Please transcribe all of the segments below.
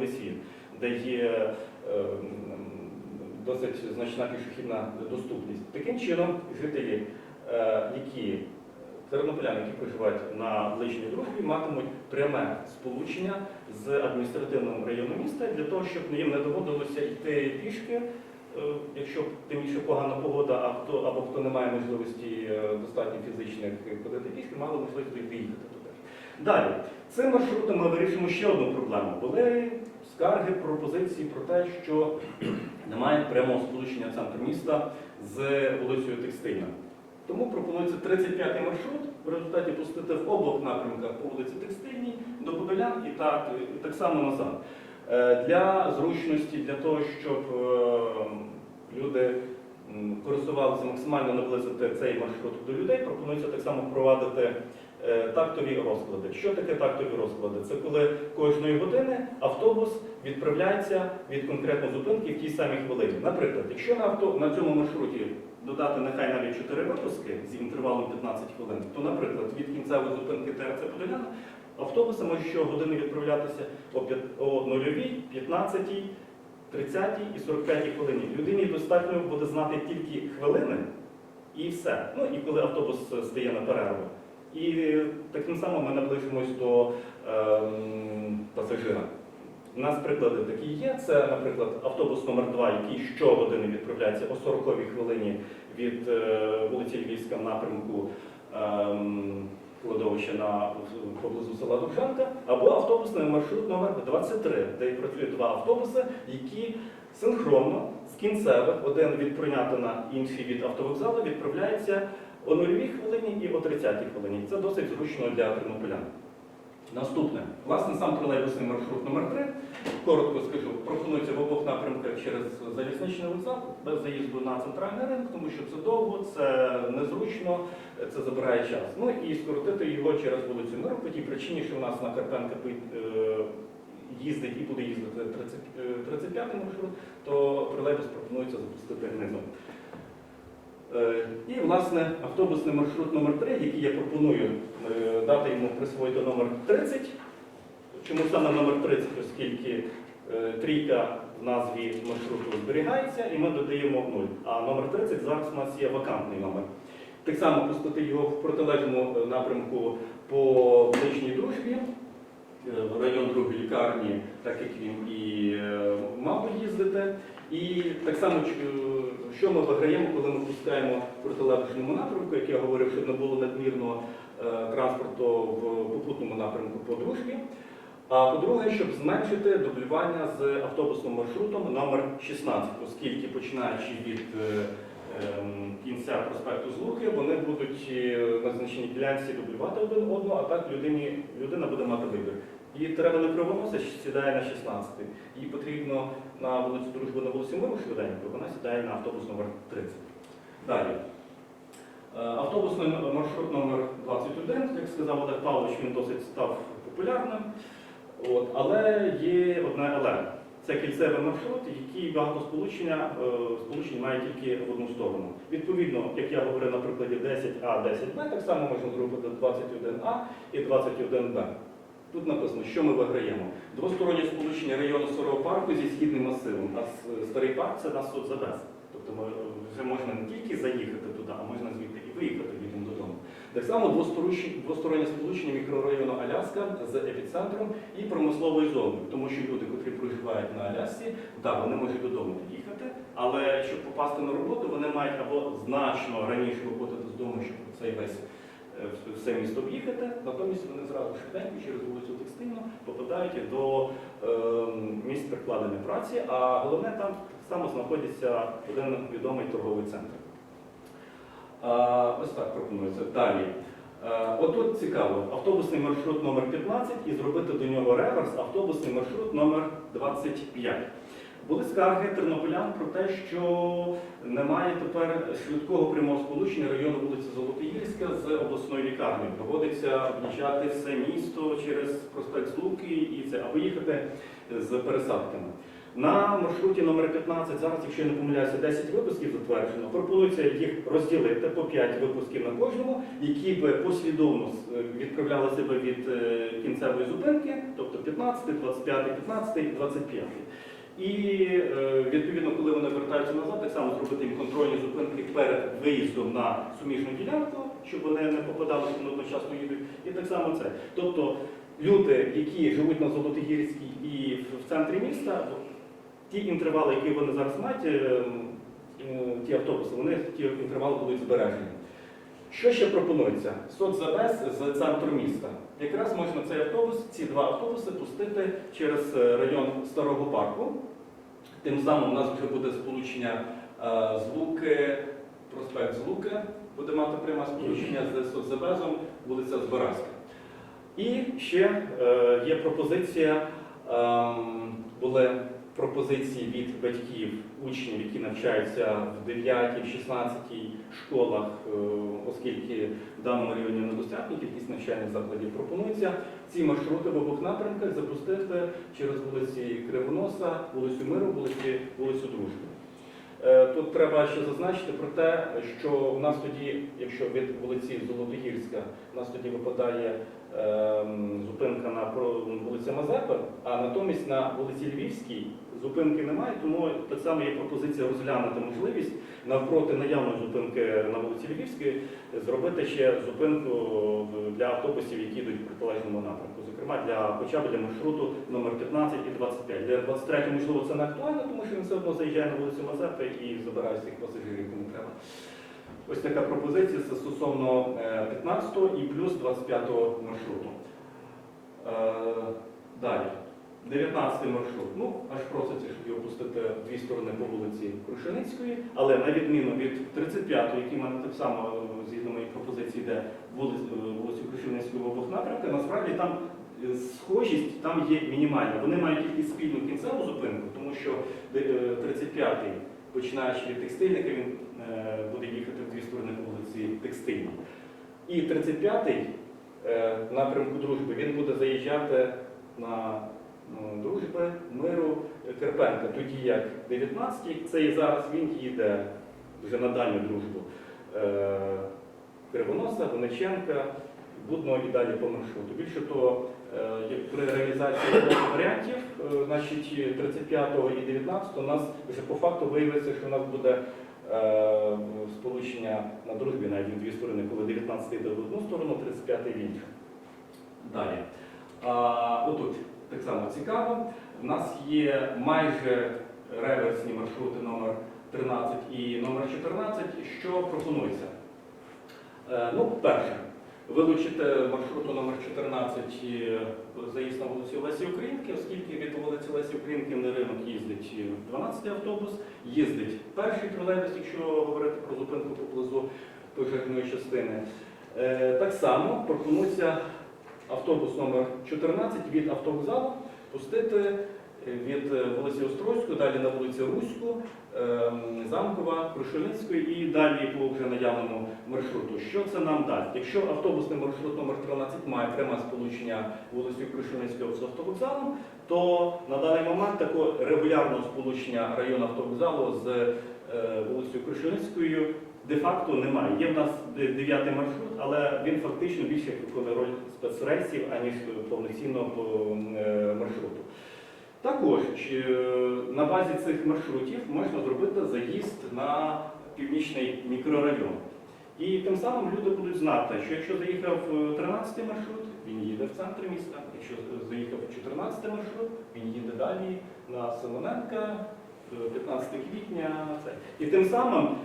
новий де є е, досить значна пішохідна доступність. Таким чином, жителі, е, які тернополяни, які проживають на ближній дружбі, матимуть пряме сполучення з адміністративним районом міста для того, щоб їм не доводилося йти пішки. е, Якщо тим більше погана погода, а хто або хто не має можливості достатньо фізичних ходити пішки, мали можливість туди. Далі, цим маршрутом ми вирішимо ще одну проблему. Були скарги, пропозиції про те, що немає прямого сполучення центру міста з вулицею Текстильна. Тому пропонується 35-й маршрут в результаті пустити в обох напрямках по вулиці Текстильній до Подолян і так, і так само назад. Е, Для зручності, для того, щоб е, люди користувалися максимально наблизити цей маршрут до людей, пропонується так само впровадити тактові розклади. Що таке тактові розклади? Це коли кожної години автобус відправляється від конкретної зупинки в тій самій хвилині. Наприклад, якщо на авто на цьому маршруті додати нехай навіть 4 випуски з інтервалом 15 хвилин, то, наприклад, від кінцевої зупинки ТРЦ Подоляна автобуси можуть щогодини відправлятися о п'ят- о 0, 15, 30 і 45 хвилині. Людині достатньо буде знати тільки хвилини і все. Ну і коли автобус стає на перерву. І таким самим ми наближимось до ем, пасажира. У нас приклади такі є. Це, наприклад, автобус номер 2 який щогодини відправляється о 40-й хвилині від е, вулиці Львівська в напрямку ем, кладовища на поблизу села Дубжанка, або автобусний маршрут номер 23 де працює два автобуси, які синхронно кінцевих, один від Прийнятина, інший від автовокзалу, відправляються о 0 хвилині і о 30 хвилині. Це досить зручно для тернополян. Наступне, власне, сам тролейбусний маршрут номер 3 коротко скажу, пропонується в обох напрямках через залізничний вокзал, без заїзду на центральний ринок, тому що це довго, це незручно, це забирає час. Ну і скоротити його через вулицю Миру по тій причині, що в нас на Карпенка е, їздить і буде їздити 30, е, 35-й маршрут, то тролейбус пропонується запустити низом. Е, І, власне, автобусний маршрут номер 3 який я пропоную е, дати йому присвоїти номер 30. Чому саме номер 30, оскільки трійка в назві маршруту зберігається, і ми додаємо 0. А номер 30 зараз у нас є вакантний номер. Так само пустити його в протилежному напрямку по ближній дружбі, в район другої лікарні, так як він і е, мав їздити. І так само, е, що ми виграємо, коли ми пускаємо протилежному напрямку, як я говорив, щоб не було надмірного е, транспорту в попутному напрямку по дружбі. А по-друге, щоб зменшити дублювання з автобусним маршрутом номер 16, оскільки починаючи від е, кінця проспекту Злуки, вони будуть е, на значній ділянці дублювати один одного, а так людині, людина буде мати вибір. І треба не кривоносить, сідає на 16. Їй потрібно на вулицю Дружби на вулиці Миру швиденько, вона сідає на автобус номер 30. Далі. Е, Автобусний маршрут номер 21, як сказав Олег Павлович, він досить став популярним. От, але є одне але. Це кільцевий маршрут, який багато сполучення, е, має тільки в одну сторону. Відповідно, як я говорив на прикладі 10А, 10Б, так само можна зробити 21А і 21Б. Тут написано, що ми виграємо. Двостороннє сполучення району Старого парку зі східним масивом, а старий парк це нас соцзавез. Тобто ми вже можна не тільки заїхати туди, а можна звідти і виїхати. Так само двостороннє- сполучення мікрорайону Аляска з епіцентром і промисловою зоною, тому що люди, котрі проживають на Алясці, так, вони можуть додому їхати, але щоб попасти на роботу, вони мають або значно раніше виходити з дому, щоб цей весь е, все місто об'їхати, натомість вони зразу швиденько через вулицю Текстильну попадають до е, місць прикладення праці, а головне там так само знаходиться один відомий торговий центр. Ось так пропонується. Далі. Е, Отут цікаво, автобусний маршрут номер 15 і зробити до нього реверс, автобусний маршрут номер 25. Були скарги тернополян про те, що немає тепер швидкого прямого сполучення району вулиці Золотоїрська з обласною лікарнею. Доводиться об'їжджати все місто через проспект Злуки і це, або їхати з пересадками. На маршруті номер 15 зараз, якщо я не помиляюся, 10 випусків затверджено. Пропонується їх розділити по 5 випусків на кожному, які б послідовно е, відправлялися б від е, кінцевої зупинки, тобто 15, 25, 15, і 25. І е, відповідно, коли вони вертаються назад, так само зробити їм контрольні зупинки перед виїздом на суміжну ділянку, щоб вони не попадали вони одночасно їдуть. І так само це. Тобто люди, які живуть на Золотогірській і в центрі міста, ті інтервали, які вони зараз мають, е, ті автобуси, вони ті інтервали будуть збережені. Що ще пропонується? Соцзавез з центру міста. Якраз можна цей автобус, ці два автобуси пустити через е, район Старого парку. Тим самим у нас вже буде сполучення е, з Луки, проспект з буде мати пряме сполучення з соцзавезом, вулиця Збаразька. І ще є пропозиція, ем, були пропозиції від батьків, учнів, які навчаються в 9, в 16 школах, е, оскільки в даному районі недостатня кількість навчальних закладів, пропонується ці маршрути в обох напрямках запустити через вулиці Кривоноса, вулицю Миру, вулиці, вулицю Дружби. Е, Тут треба ще зазначити про те, що у нас тоді, якщо від вулиці Золотогірська, у нас тоді випадає ем, зупинка на вулиці Мазепи, а натомість на вулиці Львівській зупинки немає, тому так само є пропозиція розглянути можливість навпроти наявної зупинки на вулиці Львівській зробити ще зупинку для автобусів, які йдуть в протилежному напрямку. Зокрема, для хоча б для маршруту номер 15 і 25. Для 23 можливо це не актуально, тому що він все одно заїжджає на вулицю Мазепи і забирає всіх пасажирів, кому треба. Ось така пропозиція це стосовно е, 15 і плюс 25 маршруту. Е, Далі. 19 маршрут. Ну, аж проситься, щоб його пустити дві сторони по вулиці Крушеницької, але на відміну від 35-ї, який в мене так само е, згідно моїх пропозицій йде е, вулицю Крушеницької в обох напрямках, насправді там е, схожість там є мінімальна. Вони мають тільки спільну кінцеву зупинку, тому що е, 35-й, починаючи від текстильника, він е, буде їхати в дві сторони вулиці Текстильній. І 35-й е, напрямку дружби він буде заїжджати на дружби, миру, е, Карпенка. Тоді як 19-й, це і зараз він їде вже на дальню дружбу. Е, Кривоноса, Вониченка, Будного і далі по маршруту. Більше того, е, при реалізації варіантів, е, значить 35-го і 19-го, у нас вже по факту виявиться, що у нас буде е, сполучення на дружбі навіть дві сторони, коли 19-й йде в одну сторону, 35-й в іншу. Далі. А, отут так само цікаво. У нас є майже реверсні маршрути номер 13 і номер 14. Що пропонується? Ну, перше, вилучити маршруту номер 14 е, заїзд на вулицю Лесі Українки, оскільки від вулиці Лесі Українки на ринок їздить 12-й автобус, їздить перший тролейбус, якщо говорити про зупинку поблизу пожежної частини. Е, Так само пропонується автобус номер 14 від автовокзалу пустити від е, вулиці Острозької, далі на вулицю Руську, ем, Замкова, Крушельницької і далі по вже наявному маршруту. Що це нам дасть? Якщо автобусний маршрут номер 13 має пряме сполучення вулицею Крушельницької з автовокзалом, то на даний момент такого регулярного сполучення району автовокзалу з е, вулицею Крушельницькою де-факто немає. Є в нас де- дев'ятий маршрут, але він фактично більше виконує роль спецрейсів, аніж повноцінного е, маршруту. Також е, на базі цих маршрутів можна зробити заїзд на північний мікрорайон. І тим самим люди будуть знати, що якщо заїхав е, 13 маршрут, він їде в центр міста. Якщо заїхав 14 маршрут, він їде далі на Симоненка, е, 15 квітня. І тим самим е,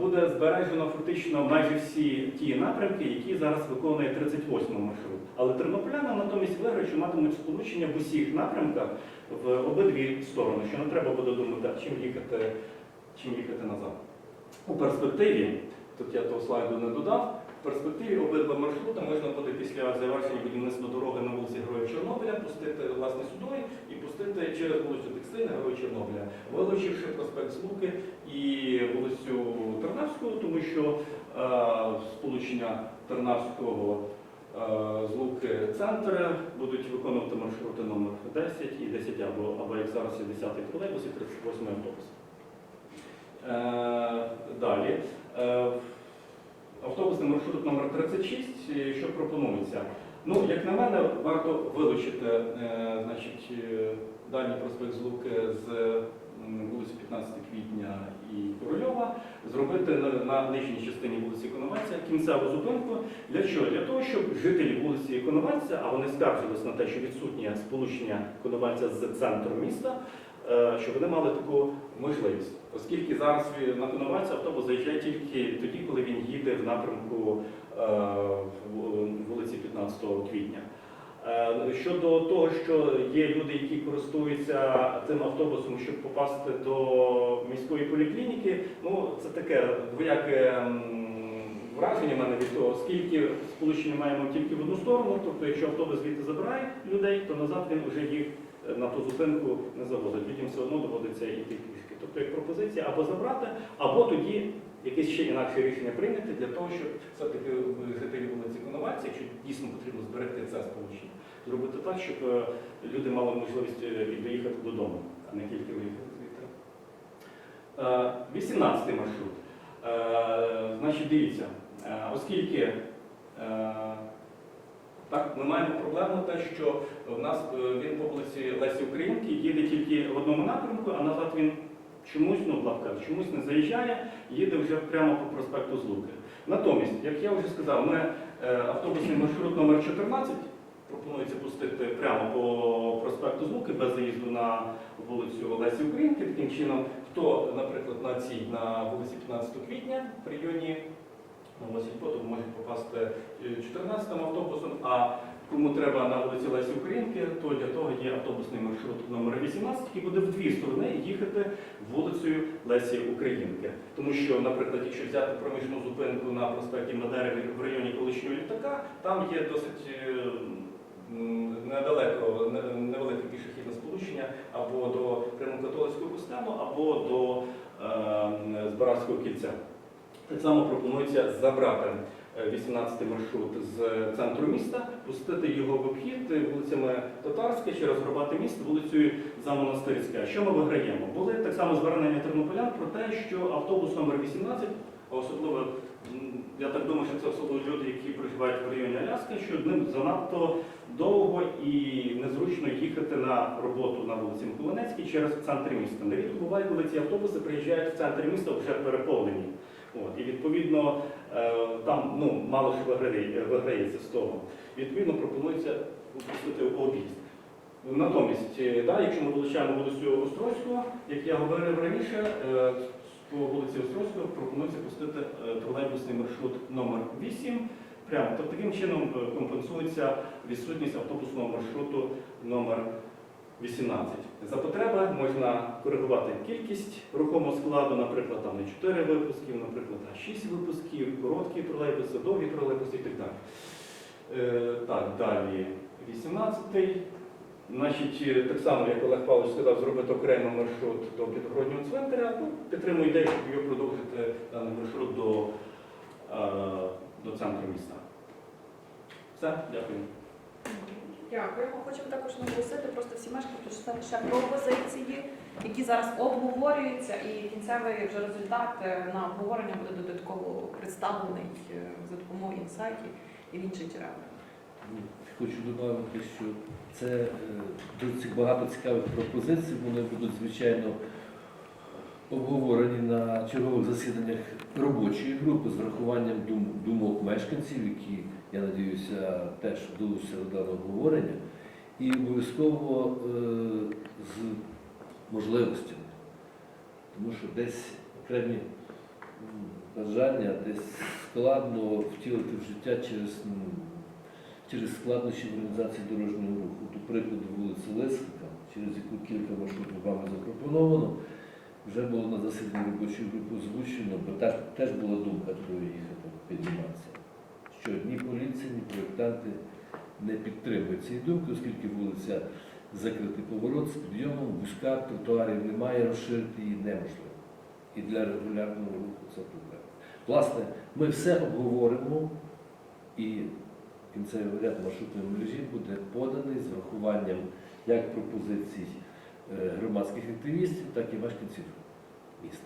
буде збережено фактично майже всі ті напрямки, які зараз виконує 38 маршрут. Але тернополяни натомість виграють що матимуть сполучення в усіх напрямках в обидві сторони, що не треба буде думати, чим їхати, чим їхати назад. У перспективі, тут я того слайду не додав, в перспективі обидва маршрути можна буде після завершення будівництва дороги на вулиці Героїв Чорнобиля пустити власне сюди і пустити через вулицю Текстильна Героїв Чорнобиля, вилучивши проспект Слуки і вулицю Тернавського, тому що е, сполучення Тернавського з Луки будуть виконувати маршрути номер 10 і 10 або, або як зараз є 10 тролейбус і 38 автобус. Е, Далі. Е, Автобусний маршрут номер 36, е, що пропонується? Ну, як на мене, варто вилучити е, значить, е, дальній проспект з Луки з вулиці 15 квітня і Корольова, зробити на, на нижній частині вулиці Коновальця кінцеву зупинку. Для чого? Для того, щоб жителі вулиці Коновальця, а вони скаржились на те, що відсутнє сполучення Коновальця з центром міста, щоб вони мали таку можливість. Оскільки зараз на Коновальця автобус заїжджає тільки тоді, коли він їде в напрямку е, вулиці 15 квітня. Е, Щодо того, що є люди, які користуються цим автобусом, щоб попасти до міської поліклініки, ну це таке двояке враження мене від того, оскільки сполучення маємо тільки в одну сторону, тобто якщо автобус звідти забирає людей, то назад він вже їх е, на ту зупинку не завозить. Людям все одно доводиться йти пішки. Тобто як пропозиція або забрати, або тоді якесь ще інакше рішення прийняти для того, щоб все-таки жителі вулиці Коновальця, якщо дійсно потрібно зберегти це сполучення, зробити так, щоб е, люди мали можливість е, доїхати додому, а не тільки виїхати звідти. Е, 18 маршрут. Е, Значить, дивіться, оскільки так, ми маємо проблему те, що в нас е, він по вулиці Лесі Українки їде тільки в одному напрямку, а назад він чомусь, ну в лапках, чомусь не заїжджає, їде вже прямо по проспекту Злуки. Натомість, як я вже сказав, ми е, автобусний маршрут номер 14 пропонується пустити прямо по проспекту Злуки без заїзду на вулицю Лесі Українки. Таким чином, хто, наприклад, на цій на вулиці 15 квітня в районі Нового сільпоту може попасти е, 14 автобусом, а кому треба на вулиці Лесі Українки, то для того є автобусний маршрут номер 18, який буде в дві сторони їхати вулицею Лесі Українки. Тому що, наприклад, якщо взяти проміжну зупинку на проспекті Мадери в районі колишнього літака, там є досить е, недалеко невелике пішохідне сполучення або до Римокатолицького костелу, або до е, Збаразького кільця. Так само пропонується забрати е, 18 маршрут з центру міста, пустити його в обхід е, вулицями Татарська через Горбати міст, вулицею Замонастирська. Що ми виграємо? Були так само звернення тернополян про те, що автобус номер 18, а особливо, я так думаю, що це особливо люди, які проживають в районі Аляски, що ним занадто довго і незручно їхати на роботу на вулиці Миколинецькій через центр міста. Нерідко буває, коли ці автобуси приїжджають в центр міста вже переповнені. От, і відповідно е, там ну, мало що виграє, виграється з того. Відповідно, пропонується випустити об'їзд. Натомість, е, да, якщо ми вилучаємо вулицю Острозького, як я говорив раніше, е, по вулиці Острозького пропонується пустити е, тролейбусний маршрут номер 8 прямо. Тобто таким чином е, компенсується відсутність автобусного маршруту номер 18. За потреби можна коригувати кількість рухомого складу, наприклад, там не 4 випусків, наприклад, а 6 випусків, короткі тролейбуси, довгі тролейбуси і так далі. Е, так, далі 18-й. Значить, е, так само, як Олег Павлович сказав, зробити окремий маршрут до підгороднього цвинтаря. Ну, підтримую ідею, щоб його продовжити даний маршрут до, е, до центру міста. Все, дякую. Дякуємо. Хочемо також наголосити просто всі мешканці, що це лише пропозиції, які зараз обговорюються, і кінцевий вже результат е, на обговорення буде додатково представлений е, за допомогою інсайтів і в інших джерелах. Ну, Хочу додати, що це е, дуже багато цікавих пропозицій. Вони будуть, звичайно, обговорені на чергових засіданнях робочої групи з врахуванням думок мешканців, які, я надіюся, теж долучаться до даного обговорення, і обов'язково е, з можливостями. Тому що десь окремі бажання, десь складно втілити в життя через через складнощі в організації дорожнього руху. До прикладу вулиці Лисенка, через яку кілька маршрутів вами запропоновано, вже було на засіданні робочої групи озвучено, бо теж, теж була думка туди їхати проєктанти не підтримують цієї думки, оскільки вулиця закритий поворот з підйомом, вузька, тротуарів немає, розширити її неможливо. І для регулярного руху це проблема. Власне, ми все обговоримо і кінцевий варіант маршрутної мережі буде поданий з врахуванням як пропозицій е, громадських активістів, так і мешканців міста.